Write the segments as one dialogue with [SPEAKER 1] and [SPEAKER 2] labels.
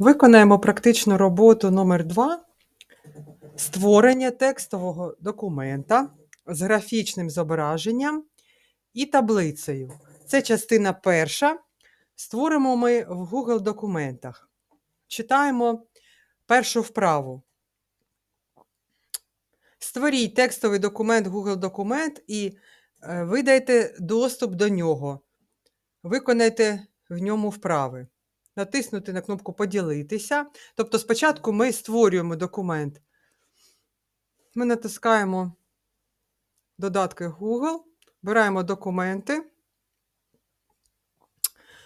[SPEAKER 1] Виконаємо практичну роботу номер 2 створення текстового документа з графічним зображенням і таблицею. Це частина перша. Створимо ми в Google документах. Читаємо першу вправу. Створіть текстовий документ Google документ і е, видайте доступ до нього. Виконайте в ньому вправи. Натиснути на кнопку Поділитися. Тобто, спочатку ми створюємо документ. Ми натискаємо додатки Google, беремо документи.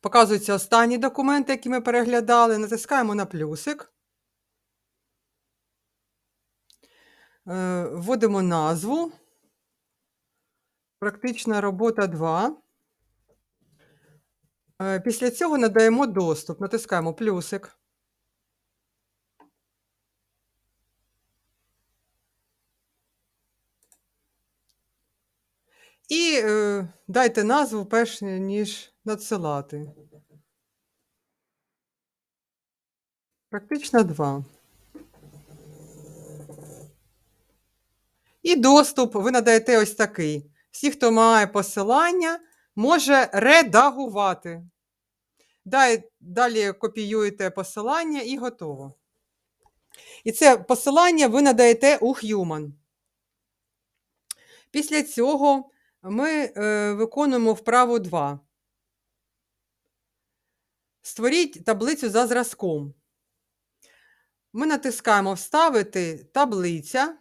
[SPEAKER 1] Показуються останні документи, які ми переглядали. Натискаємо на плюсик. Е, Вводимо назву. Практична робота 2. Е, Після цього надаємо доступ. Натискаємо плюсик. І е, дайте назву перш ніж надсилати. Практично 2. І доступ ви надаєте ось такий. Всі, хто має посилання, може редагувати. Далі копіюєте посилання і готово. І це посилання ви надаєте у Human. Після цього ми е, виконуємо вправу 2. Створіть таблицю за зразком. Ми натискаємо Вставити таблиця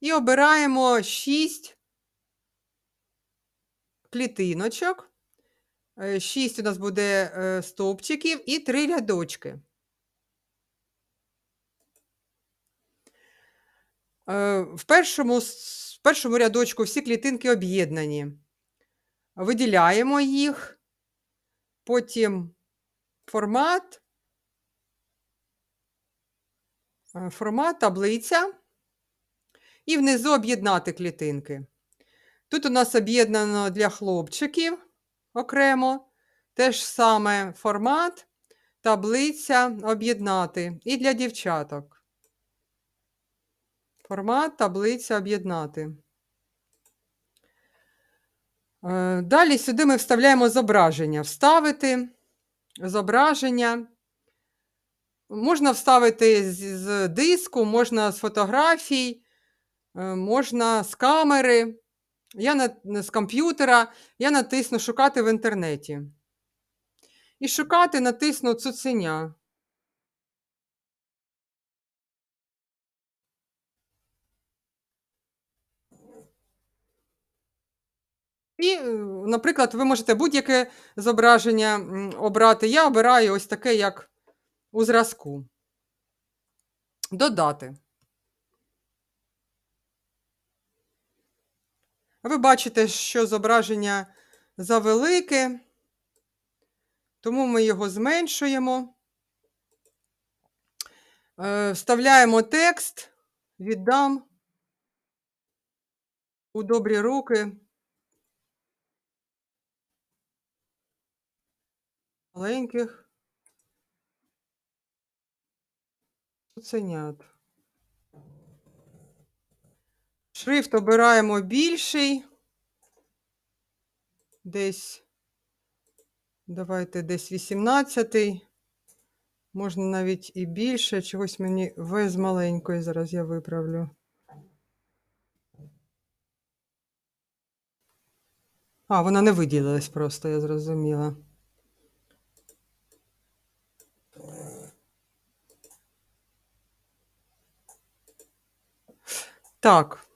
[SPEAKER 1] і обираємо 6 клітиночок. 6 у нас буде е, стовпчиків і 3 рядочки. Е, В першому, в першому рядочку всі клітинки об'єднані. Виділяємо їх, потім формат, е, формат, таблиця, і внизу об'єднати клітинки. Тут у нас об'єднано для хлопчиків окремо, те ж саме формат, таблиця, об'єднати. І для дівчаток. Формат, таблиця, об'єднати. Е, Далі сюди ми вставляємо зображення. Вставити зображення. Можна вставити з, з диску, можна з фотографій, е, можна з камери. Я на, з комп'ютера. Я натисну Шукати в інтернеті. І шукати натисну цуценя. І, е, наприклад, ви можете будь-яке зображення обрати. Я обираю ось таке, як у зразку. Додати. Ви бачите, що зображення завелике, тому ми його зменшуємо. Е, Вставляємо текст, віддам у добрі руки. Маленьких цуценят. Шрифт обираємо більший. Десь, давайте десь 18. Можна навіть і більше. Чогось мені В з маленької. Зараз я виправлю. А, вона не виділилась просто, я зрозуміла. Так.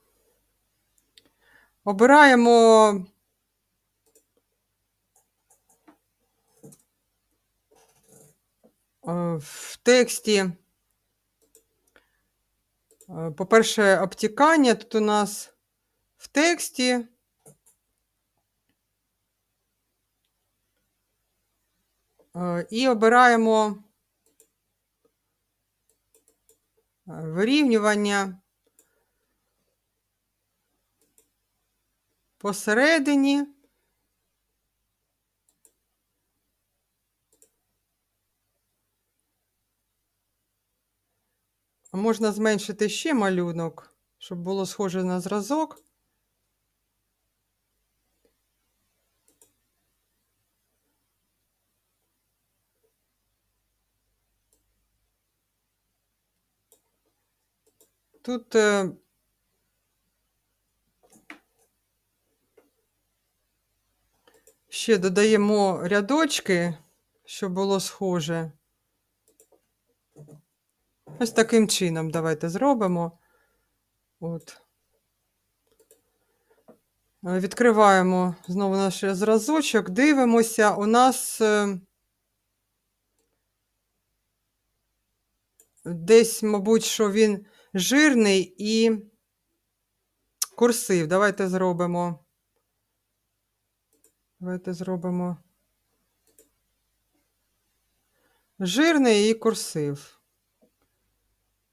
[SPEAKER 1] Обираємо е, в тексті. е, По-перше, обтікання. Тут у нас в тексті. Е, І обираємо вирівнювання посередині. Можна зменшити ще малюнок, щоб було схоже на зразок. Тут ще додаємо рядочки, щоб було схоже. Ось таким чином давайте зробимо. От. Відкриваємо знову наш зразочок, дивимося. У нас е, десь, мабуть, що він жирний і курсив. Давайте зробимо. Давайте зробимо жирний і курсив.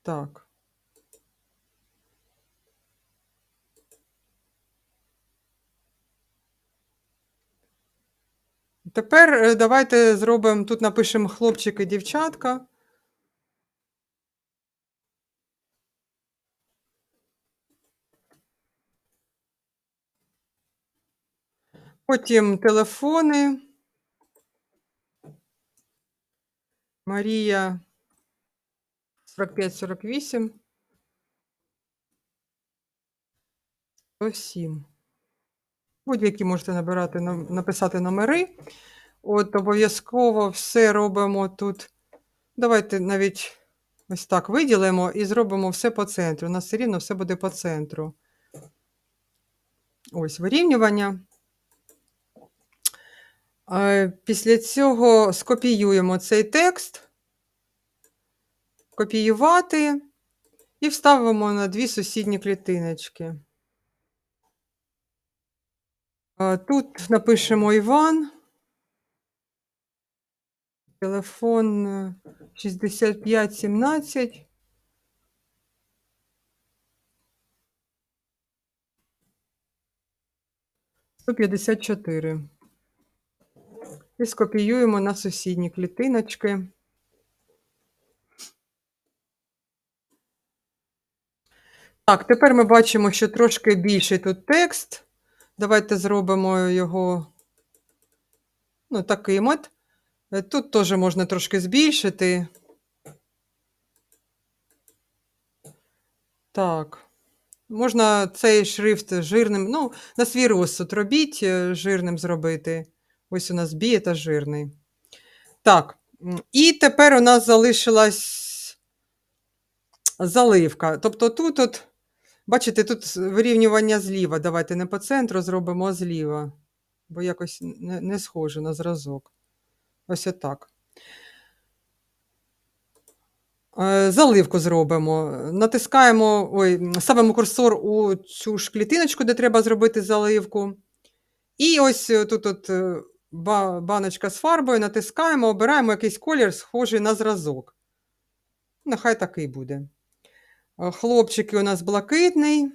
[SPEAKER 1] Так. Тепер е, давайте зробимо, тут напишемо хлопчик і дівчатка. Потім телефони. Марія 45-48. 107. Будь-які можете набирати, написати номери. От обов'язково все робимо тут. Давайте навіть ось так виділимо і зробимо все по центру. У нас все рівно все буде по центру. Ось вирівнювання. Е, Після цього скопіюємо цей текст, копіювати і вставимо на дві сусідні клітиночки. Е, Тут напишемо Іван. Телефон е, 6517. Сто п'ятдесят чотири. І скопіюємо на сусідні клітиночки. Так, тепер ми бачимо, що трошки більший тут текст. Давайте зробимо його ну, таким от. Е, Тут теж можна трошки збільшити. Так. Можна цей шрифт жирним, ну, на свій розсуд робіть, е, жирним зробити. Ось у нас біє та жирний. Так, і тепер у нас залишилась заливка. Тобто тут, от, бачите, тут вирівнювання зліва. Давайте не по центру зробимо, а зліва. Бо якось не, не схоже на зразок. Ось отак. Е, Заливку зробимо. Натискаємо, ой, ставимо курсор у цю ж клітиночку, де треба зробити заливку. І ось тут от е, баночка з фарбою, натискаємо, обираємо якийсь колір, схожий на зразок. Нехай такий буде. Е, Хлопчики у нас блакитний,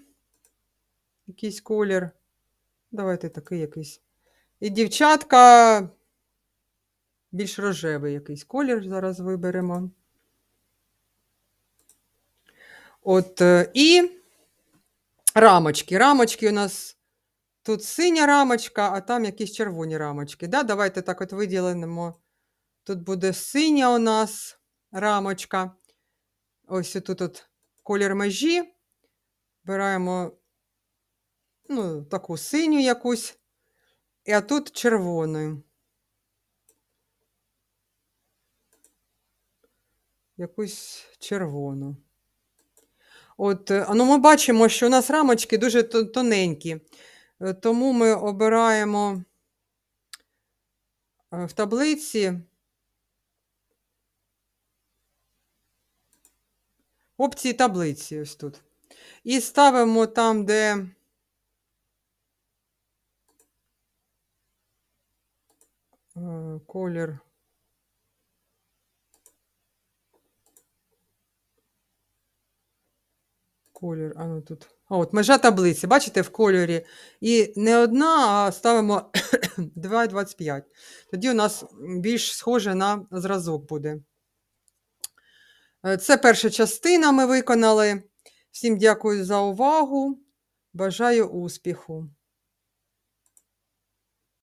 [SPEAKER 1] якийсь колір. Давайте такий якийсь. І дівчатка більш рожевий якийсь колір зараз виберемо. От, е, і рамочки. Рамочки у нас тут синя рамочка, а там якісь червоні рамочки. Да? Давайте так от виділимо. Тут буде синя у нас рамочка. Ось тут от колір межі. Беремо ну, таку синю якусь, а тут червону. Якусь червону. От, ну ми бачимо, що у нас рамочки дуже тоненькі, тому ми обираємо е, в таблиці опції таблиці ось тут. І ставимо там, де е, колір. Колір, а ну тут. От межа таблиці, бачите, в кольорі. І не одна, а ставимо 2,25. Тоді у нас більш схоже на зразок буде. Е, Це перша частина ми виконали. Всім дякую за увагу. Бажаю успіху!